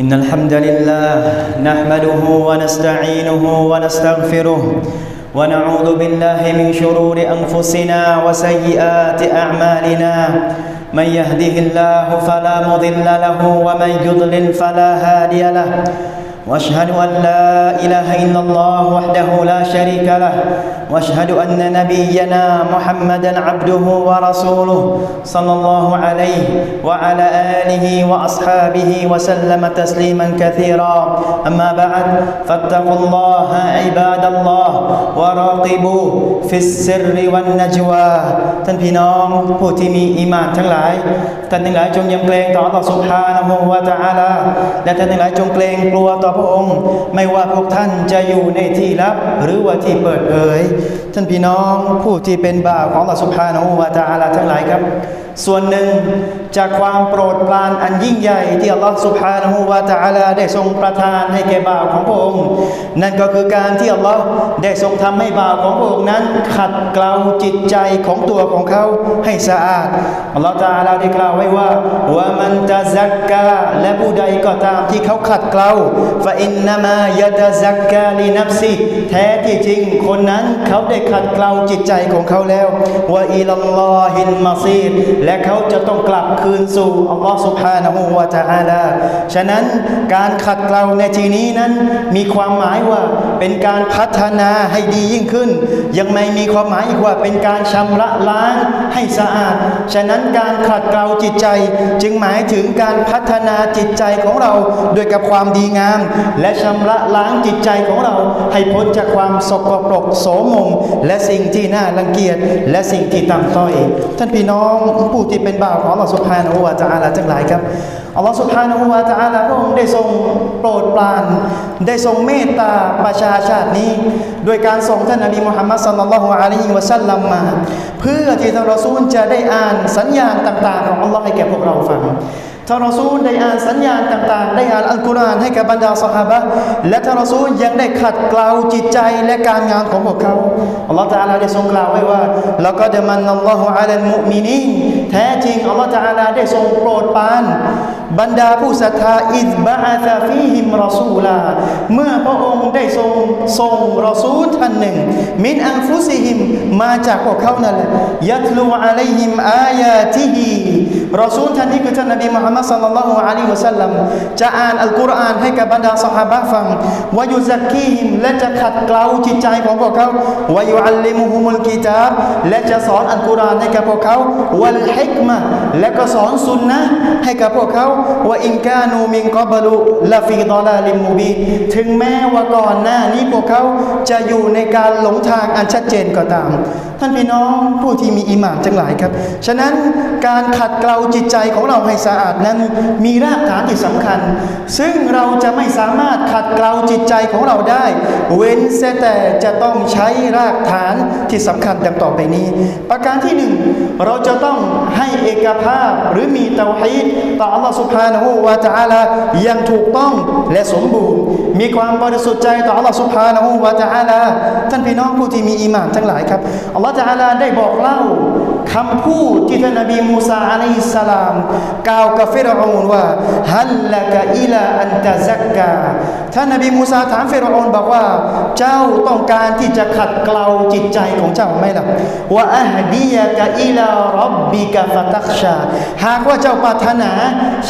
إن الحمد لله نحمده ونستعينه ونستغفره ونعوذ بالله من شرور أنفسنا وسيئات أعمالنا. من يهده الله فلا مضل له ومن يضلل فلا هادي له. وأشهد أن لا إله إلا الله وحده لا شريك له. واشهد ان نبينا محمدا عبده ورسوله صلى الله عليه وعلى اله واصحابه وسلم تسليما كثيرا اما بعد فاتقوا الله عباد الله وراقبوه في السر والنجوى ท่านพี่น้องผู้ที่มีอีหมานทั้งหลาย ท่านทั้งหลายจงยำเกรงต่อ Allah Subhanahu wa Taala และท่านทั้งหลายจงเกรงกลัวต่อพระองค์ ไม่ว่าพวกท่านจะอยู่ในที่ลับ หรือว่าที่เปิดเผย ท่านพี่น้องผู้ที่เป็นบ่าวของ Allah Subhanahu wa Taala ทั้งหลายครับ ส่วนหนึ่งจากความโปรดปรานอันยิ่งใหญ่ที่อัลลอฮฺสุบฮานะฮูวาตะอาลาได้ทรงประทานให้แก่บ่าวของพระองค์ นั่นก็คือการที่อัลลอฮ์ได้ทรงทำให้บ่าวของพระองค์นั้น ขัดเกลาจิตใจของตัวของเขาให้สะอาดอัลลอฮฺตะอาลาได้กล่าวไว้ว่าว่ามันจะซักกาและผู้ใดก็ตามที่เขาขัดเกลาฟะอินนามายะตะซักกาลีนับซิแท้ที่จริงคนนั้นเขาได้ขัดเกลาจิตใจของเขาแล้วว่าอิลัลลอฮิลมาซีดและเขาจะต้องกลับคืนสู่อัลลอฮ์สุภานะฮูวาจาอาลาฉะนั้นการขัดเกลาในทีนี้นั้น มีความหมายว่าเป็นการพัฒนาให้ดียิ่งขึ้น ยังไม่มีความหมายว่าเป็นการชำระล้างให้สะอาด ฉะนั้นการขัดเกลาจิตใจ จึงหมายถึงการพัฒนาจิตใจของเราโดยกับความดีงาม และชำระล้างจิตใจของเรา ให้พ้นจากความสกปรกโสมม และสิ่งที่น่ารังเกียจและสิ่งที่ต่ำต้อย ท่านพี่น้องผู้ที่เป็นบ่าวของอัลลอฮฺสุบฮานะฮูวาตะอาลาทั้งหลายครับอัลลอฮฺสุบฮานะฮูวาตะอาลาพระองค์ได้ทรงโปรดปราน ได้ทรงเมตตาประชาชาตินี้ โดยการส่งท่านนบีมุฮัมมัดสัลลัลลอฮุอะลัยฮิวะสัลลัมมา เพื่อที่ท่านรอซูลจะได้อ่านสัญญาณต่างๆ ของอัลลอฮ์ให้แก่พวกเราฟังท่านรอซูลได้อ่านสัญญาณต่างๆ ได้อ่านอัลกุรอานให้กับบรรดาสหายและท่านรอซูลยังได้ขัดเกลาจิตใจและการงานของพวกเขาอัลลอฮฺตาลาได้ทรงกล่าวไว้ว่าแล้วก็เดมันอัลลอฮฺอัลลมุมินีน แท้จริงอัลลอฮฺตาลาได้ทรงโปรดปรานบรรดาผู้ศรัทธาอิดบะอาซาฟีฮิมรอซูลา เมื่อพระองค์ได้ทรงส่งรอซูลท่านหนึ่ง มินอันฟุซิฮิมมาจากพวกเขานั่นแหละยัตลูอะลัยฮิมอายาติฮีรอซูลท่านนี้คือท่านนบีมุฮัมมัดสัลลัลลอฮุอะลัยฮิวะสัลลัมจะอ่านอัลกุรอานให้กับบรรดาสหายฟังวายุซักกีฮิมและจะขัดเกลาจิตใจของพวกเขาวายุอัลลิมุฮุมุลกิตาบและจะสอนอัลกุรอานให้กับพวกเขาวัลฮกมะและก็สอนสุนนะให้กับพวกเขาว่าอินกานูมินกอบลุลาฟีดอลาลิมูบีถึงแม้ว่าก่อนหน้านี้พวกเขาจะอยู่ในการหลงทางอันชัดเจนก็ตาม ท่านพี่น้องผู้ที่มีอิหมานทั้งหลายครับ ฉะนั้นการขัดเกลาจิตใจของเราให้สะอาดนั้น มีรากฐานที่สำคัญ ซึ่งเราจะไม่สามารถขัดเกลาจิตใจของเราได้ เว้นเสียแต่จะต้องใช้รากฐานที่สำคัญดังต่อไปนี้ ประการที่หนึ่งเราจะต้องให้เอกภาพหรือมีเตาฮีดต่ออัลลอฮฺสุภาณหูวาจาลายังถูกต้องและสมบูรณ์ มีความบริสุทธิ์ใจต่ออัลลอฮฺสุภาณหูวาจาลาท่านพี่น้องผู้ที่มีอิหม่านทั้งหลายครับอัลลอฮฺจาลาได้บอกเล่า คำพูดที่ท่านนบีมูซาอะลัยฮิสสลามกล่าวกับฟิรอนว่าฮัลละกะอิลาอันตะซักกาท่านนบีมูซาถามฟิรอนบอกว่า เจ้าต้องการที่จะขัดเกลาจิตใจของเจ้าไหมล่ะว่าอัฮดียะกะอิลารับบิกะฟะตักชา หากว่าเจ้าปรารถนา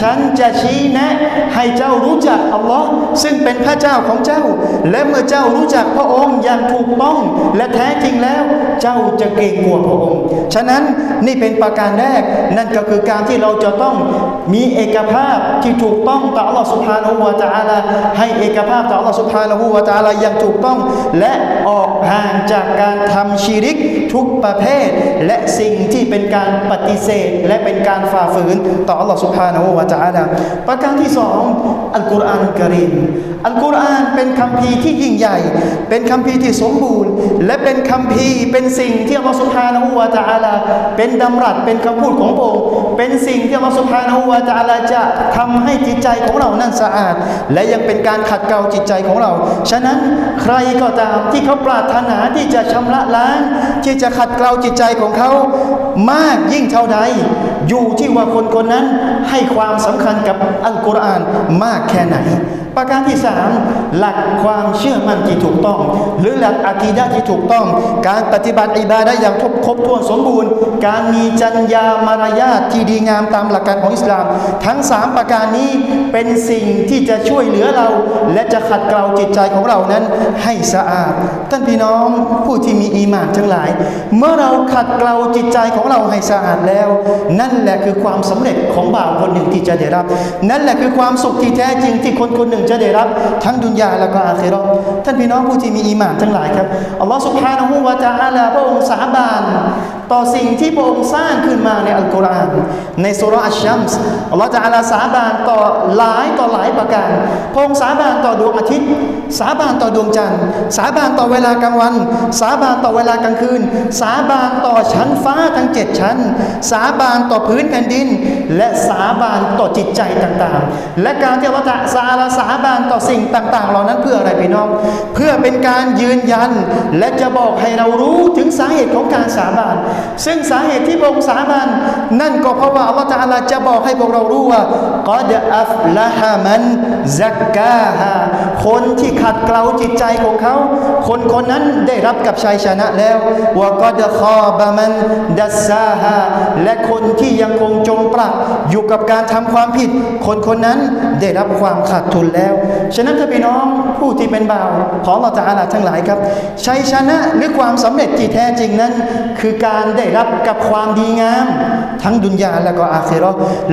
ฉันจะชี้แนะ ให้เจ้ารู้จักอัลลอฮ์ซึ่งเป็นพระเจ้าของเจ้า และเมื่อเจ้ารู้จักพระองค์อย่างถูกต้องและแท้จริงแล้ว เจ้าจะเกรงกลัวพระองค์ ฉะนั้นนี่เป็นประการแรก นั่นก็คือการที่เราจะต้องมีเอกภาพที่ถูกต้องต่อ Allah Subhanahu wa Taala ให้เอกภาพต่อ Allah Subhanahu wa Taala อย่างถูกต้อง และออกห่างจากการทำชีริกทุกประเภท และสิ่งที่เป็นการปฏิเสธ และเป็นการฝ่าฝืนต่อ Allah Subhanahu wa Taala ประการที่สองอัลกุรอานกรีมอัลกุรอานเป็นคำพีที่ยิ่งใหญ่ เป็นคำพีที่สมบูรณ์ และเป็นคำพีเป็นสิ่งที่ Allah Subhanahu wa Taala เป็นดำรัสเป็นคำพูดของพระองค์เป็นสิ่งที่ Allah Subhanahu wa Taala จะทำให้จิตใจของเรานั้นสะอาด และยังเป็นการขัดเกลาจิตใจของเรา ฉะนั้นใครก็ตามที่เขาปรารถนาที่จะชำระล้าง ที่จะขัดเกลาจิตใจของเขามากยิ่งเท่าใดอยู่ที่ว่าคนคนนั้นให้ความสำคัญกับอัลกุรอานมากแค่ไหนประการที่สามหลักความเชื่อมั่นที่ถูกต้อง หรือหลักอากีดะที่ถูกต้อง การปฏิบัติอิบาดะอย่างครบถ้วนสมบูรณ์ การมีจรรยามารยาทที่ดีงามตามหลักการของอิสลาม ทั้งสามประการนี้เป็นสิ่งที่จะช่วยเหลือเรา และจะขัดเกลาจิตใจของเรานั้น ให้สะอาดท่านพี่น้องผู้ที่มีอีมานทั้งหลาย เมื่อเราขัดเกลาจิตใจของเราให้สะอาดแล้ว นั่นแหละคือความสำเร็จของบ่าวคนหนึ่งที่จะได้รับ นั่นแหละคือความสุขที่แท้จริงที่คนคนหนึ่งจะได้รับทั้งดุนยาและก็อาคิเรอท่านพี่น้องผู้ที่มีอีหมานทั้งหลายครับอัลลอฮฺสุบฮานะฮูวะตะอาลาพระองค์สาบาน ต่อสิ่งที่พระองค์สร้างขึ้นมาในอัลกุรอานในสุรอัชชัมส์อัลลอฮฺตะอาลาสาบานต่อหลายต่อหลายประการ พระองค์สาบานต่อดวงอาทิตย์ สาบานต่อดวงจันทร์ สาบานต่อเวลากลางวัน สาบานต่อเวลากลางคืน สาบานต่อชั้นฟ้าทั้งเจ็ดชั้น สาบานต่อพื้นแผ่นดิน และสาบานต่อจิตใจต่างๆ และการที่อัลลอฮฺตะอาลาสาบานต่อสิ่งต่าง ๆ เหล่านั้นเพื่ออะไรพี่น้อง เพื่อเป็นการยืนยัน และจะบอกให้เรารู้ถึงสาเหตุของการสาบานซึ่งสาเหตุที่พระองค์สาบานนั่นก็เพราะว่าอัลลอฮฺตะอาลาจะบอกให้พวกเรารู้ว่ากอดอัฟละฮะมันซักกาฮาคนที่ขัดเกลาจิตใจของเขา คนคนนั้นได้รับกับชัยชนะแล้ววากอดคอบามันดัสซาฮาและคนที่ยังคงจมปลักอยู่กับการทำความผิด คนคนนั้นได้รับความขาดทุนแล้ว ฉะนั้นถ้าพี่น้องผู้ที่เป็นบ่าวของเราจะอาลาทั้งหลายครับชัยชนะหรือความสำเร็จที่แท้จริงนั้น คือการได้รับกับความดีงาม ทั้งดุนยาและก็อาคิเร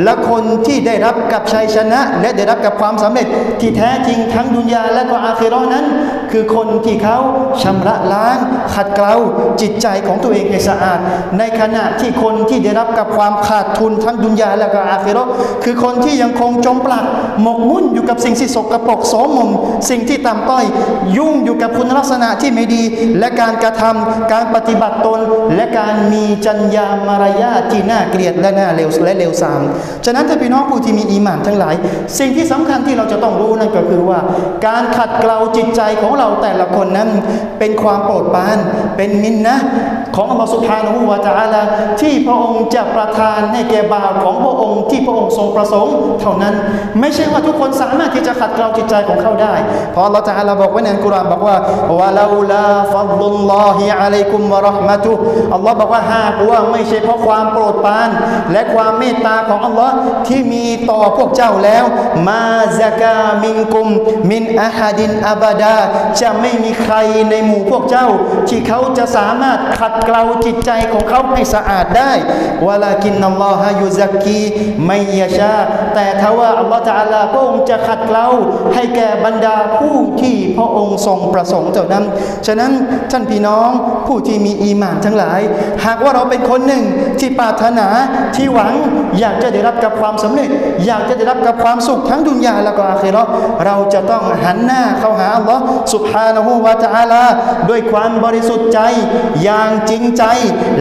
และคนที่ได้รับกับชัยชนะ และได้รับกับความสำเร็จที่แท้จริงทั้งดุนยาและก็อาคิเรนั้น คือคนที่เขาชำระล้าง ขัดเกลาจิตใจของตัวเองให้สะอาด ในขณะที่คนที่ได้รับกับความขาดทุนทั้งดุนยาและก็อาคิเรคือคนที่ยังคงจมปลักหมกมุ่นอยู่กับสิ่งที่สกรปรกโสมม สิ่งที่ต่ำต้อย ยุ่งอยู่กับคุณลักษณะที่ไม่ดี และการกระทำการปฏิบัติตน และการมีจรรยามารยาทที่น่าเกลียดและน่าเลวและเลวทรามฉะนั้นถ้าพี่น้องผู้ที่มีอีหมานทั้งหลาย สิ่งที่สำคัญที่เราจะต้องรู้นั่นก็คือว่า การขัดเกลาจิตใจของเราแต่ละคนนั้นเป็นความโปรดปราน เป็นมินนะ ของอัลลอฮฺสุบฮานะฮูวะตะอาลาที่พระองค์จะประทานให้แก่บ่าวของพระองค์ที่พระองค์ทรงประสงค์ เท่านั้น ไม่ใช่ว่าทุกคนสามารถที่จะขัดเกลาจิตใจของเขาได้ เพราะอัลลอฮฺตะอาลาบอกไว้ในอัลกุรอานบอกว่าวะลาลาฟัดลุลลอฮิอะลัยกุมวะเราะห์มะตุอัลลอฮ์บอกว่าหากว่าไม่ใช่เพราะความโปรดปราน และความเมตตาของอัลลอฮ์ที่มีต่อพวกเจ้าแล้ว มาซากามินกุม มินอะฮัดินอับดา จะไม่มีใครในหมู่พวกเจ้า ที่เขาจะสามารถขัดเกลาจิตใจของเขาให้สะอาดได้วะลากินนัลลอฮะยุซักกีไมยะชา แต่ทว่าอัลลอฮฺตะอาลาพระองค์จะขัดเกลาให้แก่บรรดาผู้ที่พระองค์ทรงประสงค์เท่านั้น ฉะนั้นท่านพี่น้องผู้ที่มีอีหมานทั้งหลาย หากว่าเราเป็นคนหนึ่งที่ปรารถนาที่หวังอยากจะได้รับกับความสำเร็จ อยากจะได้รับกับความสุขทั้งดุนยาและก็อาคิเราะห์เราจะต้องหันหน้าเข้าหาอัลลอฮ์สุบฮานะฮูวะตาลาด้วยความบริสุทธิ์ใจอย่างจริงจิงใจ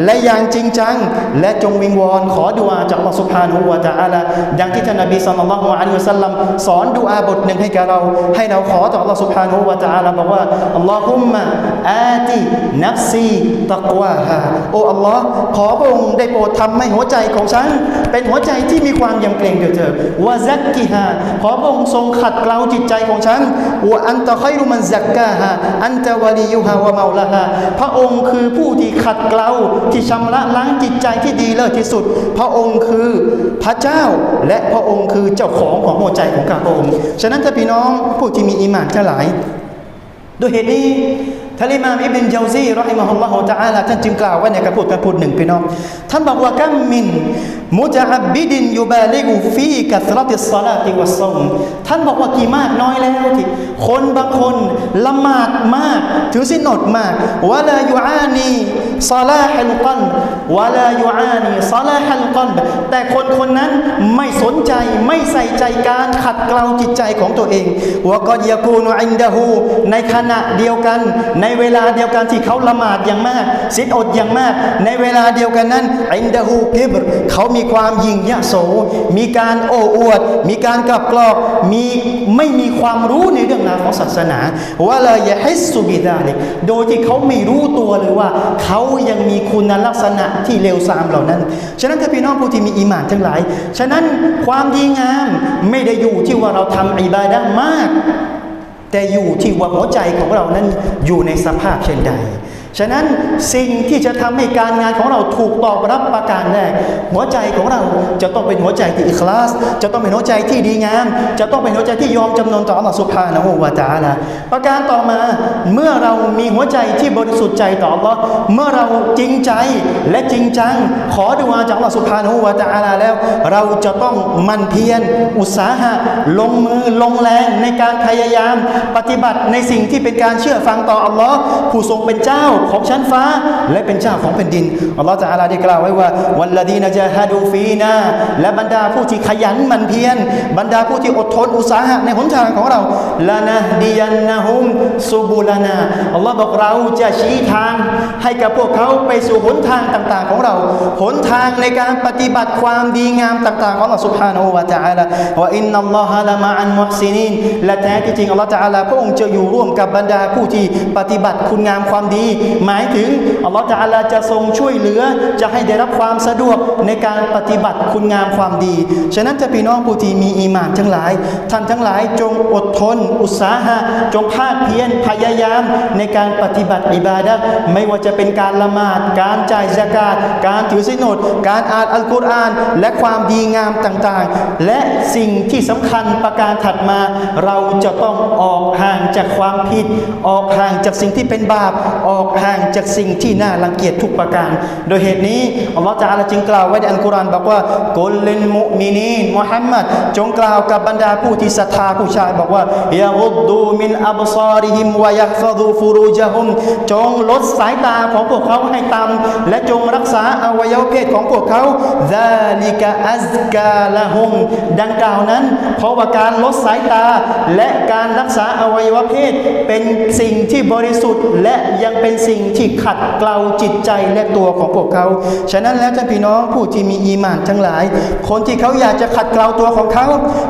และอย่างจริงจัง และจงวิงวอนขอดุอาจากอัลลอฮ์สุบฮานะฮูวะตะอาลาดังที่ท่านนบีศ็อลลัลลอฮุอะลัยฮิวสัลลัมสอนดุอาบทหนึ่งให้แก่เรา ให้เราขอต่ออัลลอฮ์สุบฮานะฮูวะตะอาลาบอกว่าอัลลอฮุมมะอาตินัฟซีตักวาฮาโอ้อัลลอฮ์ขอพระองค์ได้โปรดทำให้หัวใจของฉัน เป็นหัวใจที่มีความยำเกรงเถิดเถิดวะซักกิฮาขอพระองค์ทรงขัดเกลาจิตใจของฉันวะอันตะคอยรุมันซักกาฮาอันตะวะลียุฮาวะเมาลาฮาพระองค์คือผู้ที่ขัดเกลาที่ชำระล้างจิตใจที่ดีเลิศที่สุด พระองค์คือพระเจ้าและพระองค์คือเจ้าของของหัวใจของข้าพระองค์ ฉะนั้นถ้าพี่น้องผู้ที่มีอิมานทั้งหลายด้วยเหตุนี้ ท่านอิมามอิบนเจาซีรอฮิมะฮุลลอฮุตะอาลาท่านจึงกล่าวไว้ในการพูดการพูดหนึ่งพี่น้องท่านบอกว่ากัมมินมุจอับบิดินยูบาลิกุฟีกัสรติสซาลาติวัสซอมท่านบอกว่ากี่มากน้อยแล้วที่คนบางคนละหมาดมาก ถือสินอดมากวะลายูอานีซาลาฮัลกัลวะลายูอานีซาลาฮัลกัลแต่คนคนนั้นไม่สนใจไม่ใส่ใจการขัดเกลาจิตใจของตัวเองวะกอดยากูนอินดะฮูในขณะเดียวกันในในเวลาเดียวกันที่เขาละหมาดอย่างมากสิทอดอย่างมาก ในเวลาเดียวกันนั้นอินดาฮูกิบรเขามีความยิ่งยโส มีการโอ้อวด มีการกลับกรอกมีไม่มีความรู้ในเรื่องราวของศาสนาว่าลยะฮิสซุบิดาลิกโดยที่เขาไม่รู้ตัวเลยว่า เขายังมีคุณลักษณะที่เลวทรามเหล่านั้น ฉะนั้นถ้าพี่น้องผู้ที่มีอีหมานทั้งหลาย ฉะนั้นความดีงามไม่ได้อยู่ที่ว่าเราทำอิบาดะมาก แต่อยู่ที่ว่าหัวใจของเรานั้นอยู่ในสภาพเช่นใด ฉะนั้นสิ่งที่จะทำให้การงานของเราถูกตอบรับประการแรก หัวใจของเราจะต้องเป็นหัวใจที่อิคลาส จะต้องเป็นหัวใจที่ดีงาม จะต้องเป็นหัวใจที่ยอมจำนนต่ออัลลอฮฺสุบฮานะฮูวะตาลาประการต่อมาเมื่อเรามีหัวใจที่บริสุทธิ์ใจต่ออัลลอฮ์เมื่อเราจริงใจและจริงจัง ขอดุอาจากอัลลอฮฺสุบฮานะฮูวะตาลาแล้ว เราจะต้องมันเพียรอุตสาหะลงมือลงแรงในการพยายาม ปฏิบัติในสิ่งที่เป็นการเชื่อฟังต่ออัลลอฮ์ผู้ทรงเป็นเจ้าของชั้นฟ้า และเป็นเจ้าของแผ่นดินอัลลอฮฺจะอาลาได้กล่าวไว้ว่า วันละดีนะจะฮาดูฟีนาและบรรดาผู้ที่ขยันมันเพียรบรรดาผู้ที่อดทนอุตสาหะในหนทางของเราลานะดียันนะฮุมซูบูลานาอัลลอฮฺบอกเราจะชี้ทาง ให้กับพวกเขาไปสู่หนทางต่าง ๆ ของเราหนทางในการปฏิบัติความดีงามต่างๆของอฮฺสุภานอุวะจ่าละว่าอินนัลลอฮะละมาอันมุซินินและแท้ที่จริงอัลลอฮฺจ่าละพระองค์จะอยู่ร่วมกับบรรดาผู้ที่ปฏิบัติคุณงามความดีหมายถึงอัลลอฮฺจะอาลาจะทรงช่วยเหลือ จะให้ได้รับความสะดวกในการปฏิบัติคุณงามความดี ฉะนั้นจะพี่น้องผู้ที่มีอีมานทั้งหลาย ท่านทั้งหลายจงอดทน อุตสาหะ จงภาคเพียรพยายามในการปฏิบัติอิบาดะไม่ว่าจะเป็นการละหมาด การจ่ายสกาดการถือศีลอดการอ่านอัลกุรอาน และความดีงามต่างๆ และสิ่งที่สำคัญประการถัดมา เราจะต้องออกห่างจากความผิด ออกห่างจากสิ่งที่เป็นบาปออกห่างจากสิ่งที่น่ารังเกียจทุกประการ โดยเหตุนี้อัลลอฮฺจะอาลาจึงกล่าวไว้ในอัลกุรอานบอกว่ากุลลินมุมินีนมุฮัมมัดจงกล่าวกับบรรดาผู้ที่ศรัทธาผู้ชายบอกว่ายาอุดดูมินอับซาริฮิมวะยักฟดูฟูรูจฮุมจงลดสายตาของพวกเขาให้ต่ำและจงรักษาอวัยวะเพศของพวกเขาซาลิกะอัซกาละฮุมดังกล่าวนั้น เพราะว่าการลดสายตาและการรักษาอวัยวะเพศเป็นสิ่งที่บริสุทธิ์และยังเป็นสิ่งที่ขัดเกลาจิตใจและตัวของพวกเขา ฉะนั้นแล้วท่านพี่น้องผู้ที่มีอีมานทั้งหลาย คนที่เขาอยากจะขัดเกลาตัวของเขา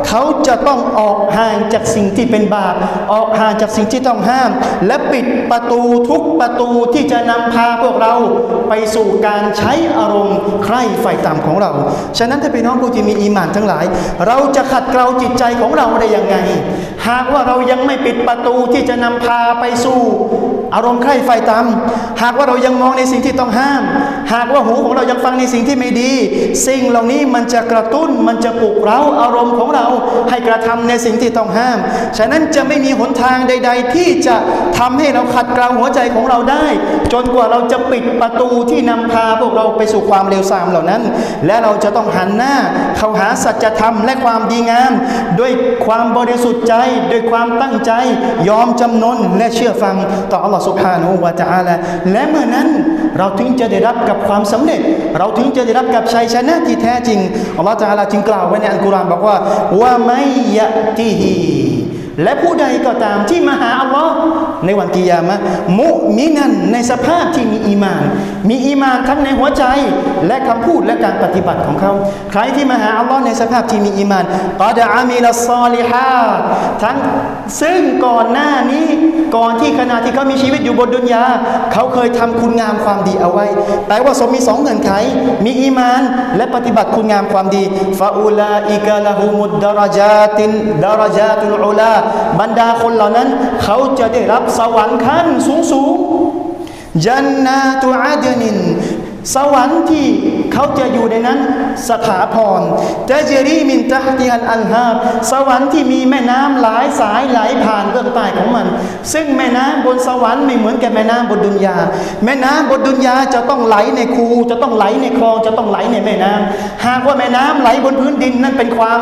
เขาจะต้องออกห่างจากสิ่งที่เป็นบาป ออกห่างจากสิ่งที่ต้องห้าม และปิดประตูทุกประตูที่จะนำพาพวกเราไปสู่การใช้อารมณ์ใคร่ไฟต่ำของเรา ฉะนั้นถ้านพี่น้องผู้ที่มีอีมานทั้งหลาย เราจะขัดเกลาจิตใจของเราได้อยังไง หากว่าเรายังไม่ปิดประตูที่จะนำพาไปสู่ อารมณ์ใคร่ไฟต่ำหากว่าเรายังมองในสิ่งที่ต้องห้าม หากว่าหูของเรายังฟังในสิ่งที่ไม่ดี สิ่งเหล่านี้มันจะกระตุ้นมันจะปลุกเร้าอารมณ์ของเราให้กระทำในสิ่งที่ต้องห้าม ฉะนั้นจะไม่มีหนทางใด ๆ ที่จะทำให้เราขัดเกลาหัวใจของเราได้ จนกว่าเราจะปิดประตูที่นำพาพวกเราไปสู่ความเลวทรามเหล่านั้น และเราจะต้องหันหน้าเข้าหาสัจธรรมและความดีงาม ด้วยความบริสุทธิ์ใจด้วยความตั้งใจ ยอมจำนนและเชื่อฟังต่ออัลลอฮฺสุบฮานาหูวาตะอาลาและเมื่อนั้น เราถึงจะได้รับกับความสำเร็จ เราถึงจะได้รับกับชัยชนะที่แท้จริงอัลลอฮฺจาลาจึงกล่าวไว้ในอัลกุรอานบอกว่าว่าไม่ยะตีฮีและผู้ใดก็ตามที่มาหาอัลลอฮ์ ในวันกิยามะมุมินันในสภาพที่มีอีมาน มีอีมานทั้งในหัวใจและคำพูดและการปฏิบัติของเขา ใครที่มาหาอัลลอฮ์ในสภาพที่มีอีมานกอดอามีลซอลิฮาทั้งซึ่งก่อนหน้านี้ก่อนที่ขณะที่เขามีชีวิตอยู่บนดุนยา เขาเคยทำคุณงามความดีเอาไว้ แปลว่าสมมีสองเงื่อนไข มีอีมาน และปฏิบัติคุณงามความดีฟาอูลาอิกะละฮุมุดดารจาตินดารจาตุลอุลาบรรดาคนเหล่านั้น เขาจะได้รับสวรรค์ขั้นสูงสูงยันนาตุอาดนิน สวรรค์ที่ เขาจะอยู่ในนั้นสถาพรเจเจรีมินตะฮติฮันอันฮาสวรรค์ที่มีแม่น้ำหลายสายไหลผ่านเบื้องใต้ของมัน ซึ่งแม่น้ำบนสวรรค์ไม่เหมือนกับแม่น้ำบนดุนยา แม่น้ำบนดุนยาจะต้องไหลในคู จะต้องไหลในคลองจะต้องไหลในแม่น้ำหากว่าแม่น้ำไหลบนพื้นดินนั่นเป็นความ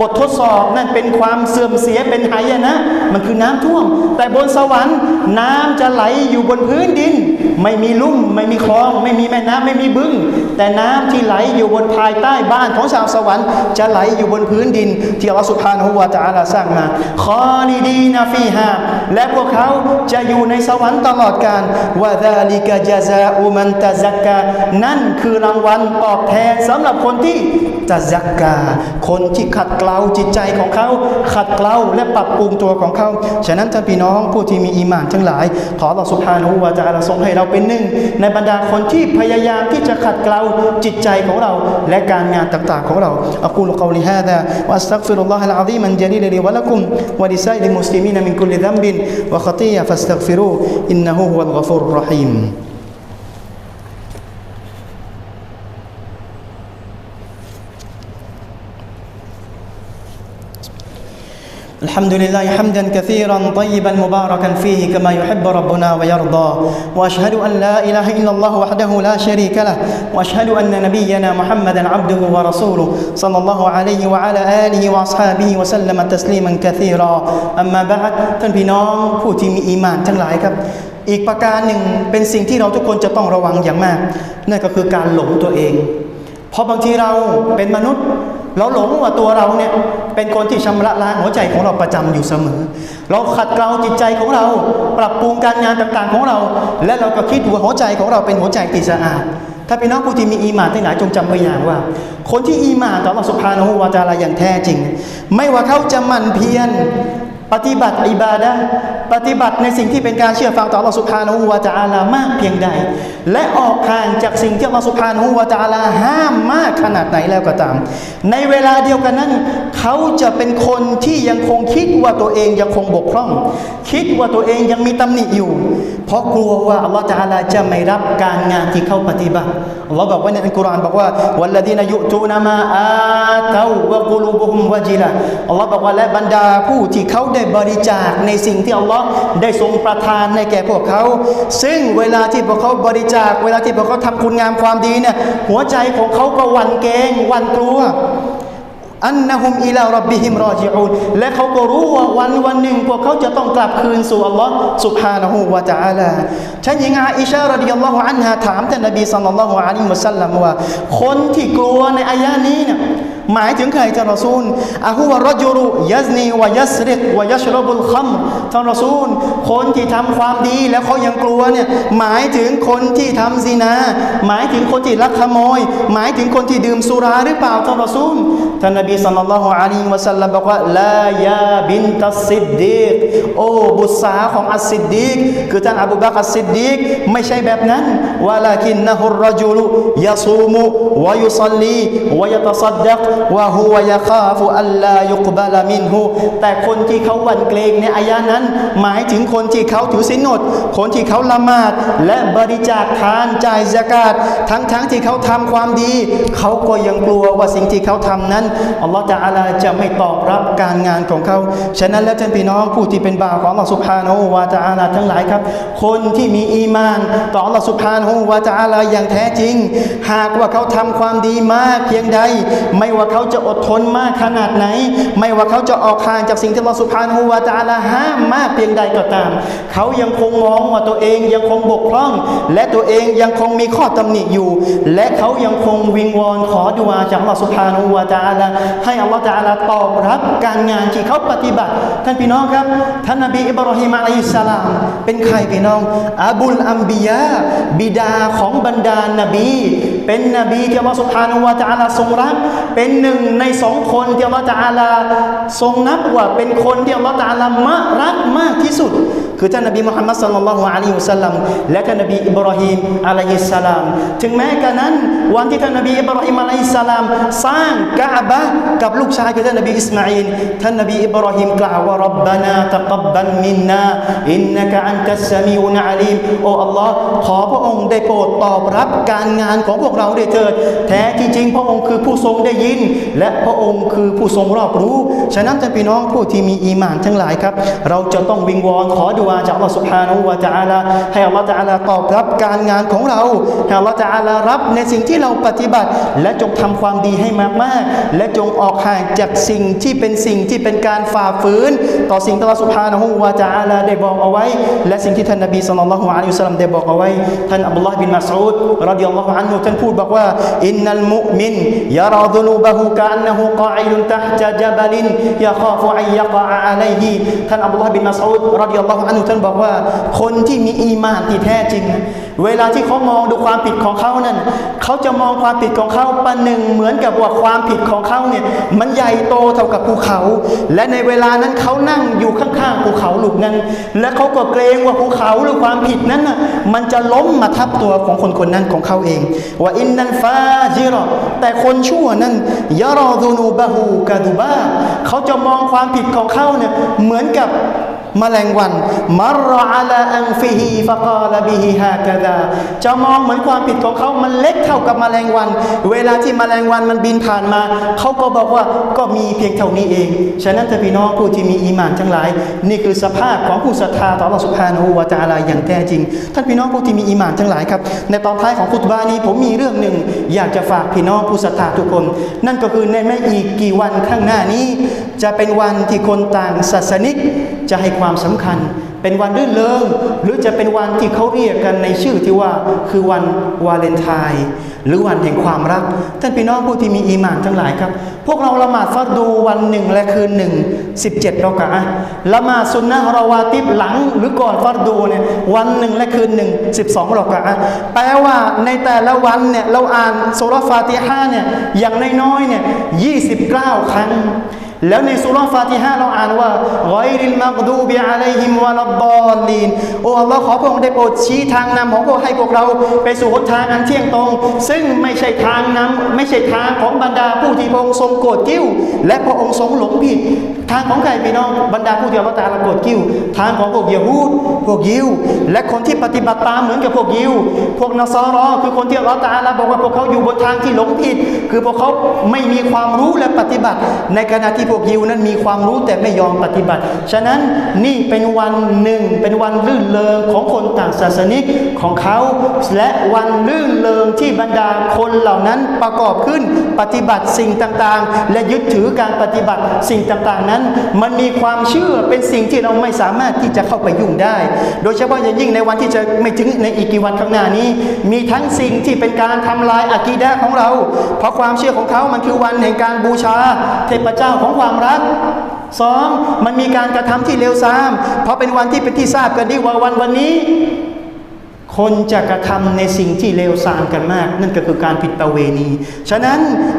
บททดสอบนั่นเป็นความเสื่อมเสียเป็นหายนะ มันคือน้ำท่วม แต่บนสวรรค์น้ำจะไหลอยู่บนพื้นดิน ไม่มีลุ่มไม่มีคลอง ไม่มีแม่น้ำไม่มีบึงแต่น้ำที่ไหลอยู่บนภายใต้บ้านของชาวสวรรค์ จะไหลอยู่บนพื้นดิน ที่อัลลอฮฺสุบฮานะฮูวะตะอาลาสร้างมาคอลีดีนาฟีฮาและพวกเขาจะอยู่ในสวรรค์ตลอดกาลวะดาลิกะจาซาอุมันตะซักกานั่นคือรางวัลตอบแทนสำหรับคนที่ตะซักกา คนที่ขัดเกลาจิตใจของเขา ขัดเกลาและปรับปรุงตัวของเขา ฉะนั้นท่านพี่น้องผู้ที่มีอีหมานทั้งหลาย ขออัลลอฮฺสุบฮานะฮูวะตะอาลาทรงให้เราเป็นหนึ่ง ในบรรดาคนที่พยายามที่จะขัดเกลาจิตใจของเรา และการงานต่างๆของเราอักูลกอลิฮาดะวะอัสตัฆฟิรุลลอฮะลอะซีมันจลีลลิวะละกุมวะลิซาอิลิมุสลิมีนมินกุลลิซัมบินวะขตียะฟัสตัฆฟิรูอินนะฮูฮุวัลกอฟูรุรเราะฮีม الحمد لله حمدا كثيرا طيبا مباركا فيه كما يحب ربنا ويرضى واشهد ان لا اله الا الله وحده لا شريك له واشهد ان نبينا محمدا عبده ورسوله صلى الله عليه وعلى اله واصحابه وسلم تسليما كثيرا اما بعد ท่านพี่น้องผู้ที่มีอีหมานทั้งหลายครับ อีกประการหนึ่งเป็นสิ่งที่เราทุกคนจะต้องระวังอย่างมาก นั่นก็คือการหลงตัวเอง เพราะบางทีเราเป็นมนุษย์ เราหลงว่าตัวเราเนี่ยเป็นคนที่ชำระล้างหัวใจของเราประจำอยู่เสมอ เราขัดเกลาจิตใจของเรา ปรับปรุงการงานต่างๆของเรา และเราก็คิดว่าหัวใจของเราเป็นหัวใจที่สะอาด ถ้าพี่น้องผู้ที่มีอีหมานทั้งหลายจงจำไว้อย่างว่า คนที่อีหมานต่ออัลลอฮฺสุบฮานวาตะอาลาอย่างแท้จริง ไม่ว่าเขาจะมั่นเพียรปฏิบัติอิบาดะ ปฏิบัติในสิ่งที่เป็นการเชื่อฟังต่ออัลลอฮฺสุบฮานะฮูวาตะอาลามากเพียงใด และออกห่างจากสิ่งที่อัลลอฮฺสุบฮานะฮูวาตะอาลาห้ามมากขนาดไหนแล้วก็ตาม ในเวลาเดียวกันนั้น เขาจะเป็นคนที่ยังคงคิดว่าตัวเองยังคงบกพร่อง คิดว่าตัวเองยังมีตำหนิอยู่ เพราะกลัวว่าอัลลอฮฺตะอาลาจะไม่รับการงานที่เขาปฏิบัติอัลลอฮฺบอกว่าในอัลกุรอานบอกว่าวัลลดีนยุตูนามาอาเตาวะกุลูบุฮุมวะจิละอัลลอฮฺบอกว่าและบรรดาผู้ที่เขาได้บริจาคในสิ่งที่อัลลอฮห์ได้ทรงประทานในแก่พวกเขา ซึ่งเวลาที่พวกเขาบริจาค เวลาที่พวกเขาทำคุณงามความดีเนี่ยหัวใจของเขาก็วันเกงวันกลัวอันนะฮุมอิลารับบิฮิมรอจิอูนและเขาก็รู้ว่าวันวันหนึ่ง พวกเขาจะต้องกลับคืนสู่อัลลอฮ์สุบฮานะฮูวาจาลาฉันยังอาอิชารดิยัลลอฮุอันฮะถามท่านนบีสัลลัลลอฮุอะลัยฮิมุสัลลัมว่า คนที่กลัวในอายะนี้เนี่ย หมายถึงใครท่านรอซูลอะฮุวะรจุรุยัซนีวะยัสริกวะยัชรบุลคัมท่านรอซูล คนที่ทำความดีแล้วเขายังกลัวเนี่ยหมายถึงคนที่ทำซินา หมายถึงคนที่ลักขโมย หมายถึงคนที่ดื่มสุราหรือเปล่าท่านรอซูลท่านนบีศ็อลลัลลอฮุอะลัยฮิวะซัลลัมบอกว่าลายาบินตัสซิดดีกโอ้บุษาของอัสซิดดีกคือท่านอบูบักรอัสซิดดีกไม่ใช่แบบนั้น วะลากินนะฮุรรจุลุยะซูมุวะยุซัลลีวะยะตัซัดดักวะฮุวะยะคาฟุอัลลายุกบะลามินฮูแต่คนที่เขาหวั่นเกรงในอายะนั้น หมายถึงคนที่เขาถือศีลอดคนที่เขาละหมาดและบริจาคทานจ่ายซะกาตทั้งๆทที่เขาทำความดี เขาก็ยังกลัวว่าสิ่งที่เขาทำนั้นอัลลอฮฺจะอาลาจะไม่ตอบรับการงานของเขาฉะนั้นแล้วท่านพี่น้องผู้ที่เป็นบ่าวของอัลลอฮฺสุบฮานะฮูวาตะอาลาทั้งหลายครับ คนที่มีอีมานต่ออัลลอฮฺสุบฮานฮูวาตะอาลาอย่างแท้จริง หากว่าเขาทำความดีมากเพียงใด ไม่ว่าเขาจะอดทนมากขนาดไหน ไม่ว่าเขาจะออกห่างจากสิ่งที่อัลลอฮฺสุบฮานูวาตะอาลาห้ามมากเพียงใดก็ตาม เขายังคงมองว่าตัวเองยังคงบกพร่อง และตัวเองยังคงมีข้อตำหนิอยู่ และเขายังคงวิงวอนขอดุอาจากอัลลอฮฺสุบฮานูวาตะอาลาให้อัลลอฮฺตะอาลาตอบรับการงานที่เขาปฏิบัติ ท่านพี่น้องครับ ท่านนบีอิบราฮิมอะลัยฮิสสลาม เป็นใครพี่น้องอบุลอัมบียาบิดาของบรรดานาบี เป็นนบีที่อัลลอฮฺสุบฮานุวาตาลาทรงรัก เป็นหนึ่งในสองคนที่อัลลอฮฺตาลาทรงนับว่าเป็นคนที่อัลลอฮฺตาลามะรักมากที่สุด คือท่านนบีมุฮัมมัดสัลลัลลอฮุอะลัยฮิวสัลลัมและท่านนบีอิบราฮิมอะลัยฮิสสลามถึงแม้กระนั้น วันที่ท่านนบีอิบราฮิมอะลัยฮิสสลามสร้างกะบะกับลูกชายคือท่านนบีอิสมาอีลท่านนบีอิบราฮิมกล่าวว่ารับบานาตะกับบันมินนาอินนะกอันตัสมีอุนอะลีมโอ้อัลลอฮ์ขอพระองค์ได้โปรดตอบรับการงานของพวกเราด้วยเถิด แท้ที่จริงพระองค์คือผู้ทรงได้ยิน และพระองค์คือผู้ทรงรอบรู้ ฉะนั้นท่านพี่น้องผู้ที่มีอีหม่านทั้งหลายครับ เราจะต้องวิงวอนขอดุวาจากอัลลอฮฺสุบฮานาหูวาจาลาให้อัลลอฮฺจาลาตอบรับการงานของเราให้อัลลอฮฺจาลารับในสิ่งที่เราปฏิบัติ และจงทำความดีให้มากๆ และจงออกห่างจากสิ่งที่เป็นสิ่งที่เป็นการฝ่าฝืน ต่อสิ่งที่อัลลอฮฺสุบฮานะฮูวาจาลาได้บอกเอาไว้ และสิ่งที่ท่านนบีสุลต่านละฮ์อะลัยฮิวะสัลลัมได้บอกเอาไว้ท่านอับดุลลอฮ์บินมัสอูดรดิยัลลอฮุอันฮุท่านพูดบอกว่าอินนัลมุมินยาราดุนูบะฮูกะอันนะฮูกาอิดุนตะฮ์จะจับลินยะคาฟุอัยยะกะอะลัยฮิท่านอับดุลลอฮ์บินมัสอูดรดิยัลลอฮุอันุท่านบอกว่า คนที่มีอีมานที่แท้จริง เวลาที่เขามองดูความผิดของเขานั้นเขาจะมองความผิดของเขาประหนึ่งเหมือนกับว่าความผิดของเขาเนี่ยมันใหญ่โตเท่ากับภูเขา และในเวลานั้นเขานั่งอยู่ข้างๆภูเขาลูกนั้น และเขาก็เกรงว่าภูเขาหรือความผิดนั้นน่ะมันจะล้มมาทับตัวของคนคนนั้นของเขาเอง ว่าอินนันฟาจิรอแต่คนชั่วนั้นยารอดูนูบะฮูกาดูบาเขาจะมองความผิดของเขาเนี่ยเหมือนกับ มแมลงวันมารออาลาอังฟิฮีฟะกาลบิฮิฮากะดาจะมองเหมือนความผิดของเขามันเล็กเท่ากับมแมลงวัน เวลาที่มแมลงวันมันบินผ่านมา เขาก็บอกว่าก็มีเพียงเท่านี้เอง ฉะนั้นท่านพี่น้องผู้ที่มีอีหมานทั้งหลาย นี่คือสภาพของผู้ศรัทธาต่อ Allah Subhanahu wa Taala อย่างแท้จริง ท่านพี่น้องผู้ที่มีอีหมานทั้งหลายครับ ในตอนท้ายของคุตบานี้ผมมีเรื่องหนึ่ง อยากจะฝากพี่น้องผู้ศรัทธาทุกคน นั่นก็คือในไม่อีกกี่วันข้างหน้านี้ จะเป็นวันที่คนต่างศาสนิก จะให้ความสำคัญ เป็นวันรื่นเริงหรือจะเป็นวันที่เขาเรียกกันในชื่อที่ว่าคือวันวาเลนไทน์หรือวันแห่งความรัก ท่านพี่น้องผู้ที่มีอีหมานทั้งหลายครับ พวกเราละหมาดฟัดดูวันหนึ่งและคืนหนึ่งสิบเจ็ดรอกะอะละหมาดซุนนะราวาติบหลังหรือก่อนฟัดดูเนี่ยวันหนึ่งและคืนหนึ่งสิบสองรอกะอะแปลว่าในแต่ละวันเนี่ยเราอ่านสุรฟาติฮะห์เนี่ยอย่างน้อยๆเนี่ยยี่สิบเก้าครั้ง แล้วในสุราฟาติฮะห์เราอ่านว่าไกริลมักดูบิอะลัยฮิมวะลัดดอลลีนโอ้อัลลอฮ์ขอพระองค์ได้โปรดชี้ทางนำของพวกให้พวกเราไปสู่หนทางอันเที่ยงตรง ซึ่งไม่ใช่ทางนำไม่ใช่ทางของบรรดาผู้ที่พระองค์ทรงโกรธกิ้ว และพระองค์ทรงหลงผิด ทางของใครพี่น้องบรรดาผู้ที่อัลลอฮ์ตะอาลาโกรธกิ้ว ทางของพวกยิวดพวกยิว และคนที่ปฏิบัติตามเหมือนกับพวกยิว พวกนัสรอคือคนที่อัลลอฮ์ตะอาลาบอกว่าพวกเขาอยู่บนทางที่หลงผิด คือพวกเขาไม่มีความรู้และปฏิบัติในขณะที่พวกยิวนั้นมีความรู้แต่ไม่ยอมปฏิบัติ ฉะนั้นนี่เป็นวันหนึ่งเป็นวันลื่นเริงของคนต่างศาสนิกของเขา และวันลื่นเริงที่บรรดาคนเหล่านั้นประกอบขึ้นปฏิบัติสิ่งต่างๆ และยึดถือการปฏิบัติสิ่งต่างๆนั้น มันมีความเชื่อเป็นสิ่งที่เราไม่สามารถที่จะเข้าไปยุ่งได้ โดยเฉพาะอย่างยิ่งในวันที่จะไม่ถึงในอีกกี่วันข้างหน้านี้ มีทั้งสิ่งที่เป็นการทำลายอากีดะของเรา เพราะความเชื่อของเขามันคือวันแห่งการบูชาเทพเจ้าของความรักสองมันมีการกระทำที่เลวทราม เพราะเป็นวันที่เป็นที่ทราบกันดีว่าวันวันนี้ คนจะกระทำในสิ่งที่เลวทรามกันมาก นั่นก็คือการผิดประเวณี ฉะนั้น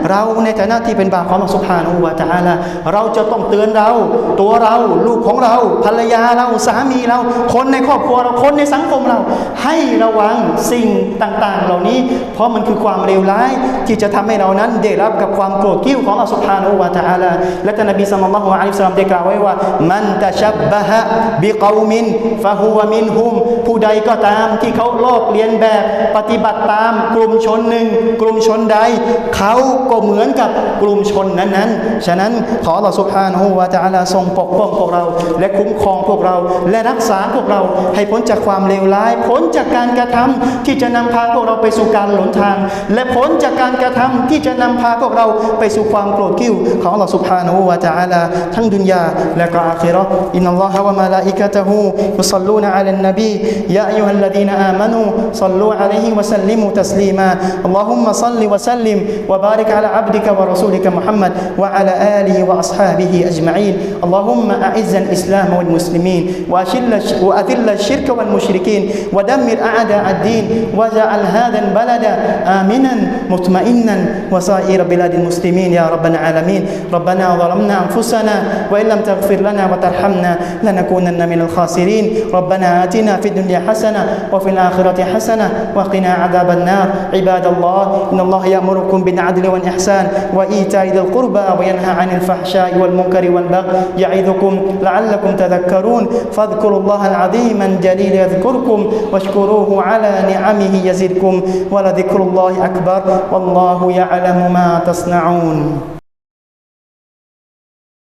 เราในฐานะที่เป็นบาปของอัสุบฮานาอูวาตาลาเราจะต้องเตือนเรา ตัวเราลูกของเรา ภรรยาเราสามีเรา คนในครอบครัวเราคนในสังคมเรา ให้ระวังสิ่งต่างๆ เหล่านี้ เพราะมันคือความเลวร้ายที่จะทำให้เรานั้นได้รับกับความโกรธกิ้วของอัลสุบฮานาอูวาตาลาและท่านนบีสัลลัลลอฮุอะลัยฮิวะซัลลัมได้กล่าวไว้ว่า มันตะชับบะฮะบิกอมินฟะฮุวะมินฮุมผู้ใดก็ตามที่เขาลอกเลียนแบบปฏิบัติตามกลุ่มชนหนึ่ง กลุ่มชนใด เขาก็เหมือนกับกลุ่มชนนั้นๆ ฉะนั้นขอเราสุภานฮูวาจาลาทรงปกป้องพวกเรา และคุ้มครองพวกเรา และรักษาพวกเราให้พ้นจากความเลวร้าย พ้นจากการกระทำที่จะนำพาพวกเราไปสู่การหลนทาง และพ้นจากการกระทำที่จะนำพาพวกเราไปสู่ความโกรธกิ้วของเราสุภานฮูวาจาลาทั้งดุนยาและก็อาคิราอินนัลลอฮะวะมะลาอิกะตะฮูยุศ็อลลูนอะลันนบียะอัยยูฮัลลดีนอา آمنوا صلوا عليه وسلموا تسليما. اللهم صل وسلم وبارك على عبدك ورسولك محمد وعلى آله وأصحابه أجمعين. اللهم أعز الإسلام والمسلمين وأشل وأذل الشرك والمشركين ودمر أعداء الدين واجعل هذا البلد آمنا مطمئنا وسائر بلاد المسلمين يا رب العالمين. ربنا ظلمنا أنفسنا وإن لم تغفر لنا وترحمنا لنكونن من الخاسرين. ربنا آتنا في الدنيا حسنة وفي الآخرة حسنة وقنا عذاب النار. عباد الله إن الله يأمركم بالعدل والإحسان وإيتاء ذي القربى وينهى عن الفحشاء والمنكر والبغي يعظكم لعلكم تذكرون. فاذكروا الله العظيم الجليل يذكركم واشكروه على نعمه يزدكم ولذكر الله أكبر. والله يعلم ما تصنعون.